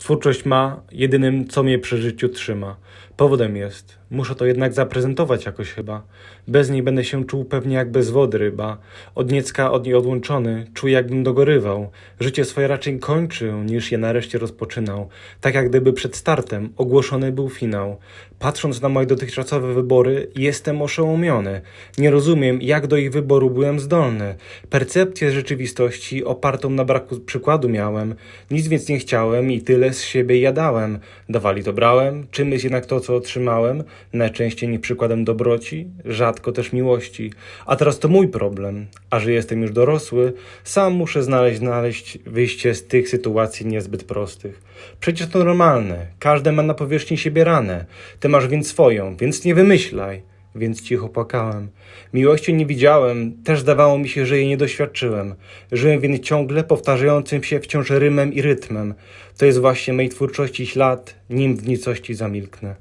Twórczość ma jedynym, co mnie przy życiu trzyma. Powodem jest. Muszę to jednak zaprezentować jakoś chyba. Bez niej będę się czuł pewnie jak bez wody ryba. Od niecka od niej odłączony, czuję jakbym dogorywał. Życie swoje raczej kończył, niż je nareszcie rozpoczynał. Tak jak gdyby przed startem ogłoszony był finał. Patrząc na moje dotychczasowe wybory, jestem oszołomiony. Nie rozumiem, jak do ich wyboru byłem zdolny. Percepcję rzeczywistości opartą na braku przykładu miałem. Nic więc nie chciałem i tyle z siebie jadałem. Dawali to brałem, czym jest jednak to, co otrzymałem? Najczęściej nie przykładem dobroci, rzadko też miłości. A teraz to mój problem. A że jestem już dorosły, sam muszę znaleźć, znaleźć wyjście z tych sytuacji niezbyt prostych. Przecież to normalne. Każdy ma na powierzchni siebie ranę. Ty masz więc swoją, więc nie wymyślaj. Więc cicho płakałem. Miłości nie widziałem, też zdawało mi się, że jej nie doświadczyłem. Żyłem więc ciągle powtarzającym się wciąż rymem i rytmem. To jest właśnie mej twórczości ślad, nim w nicości zamilknę.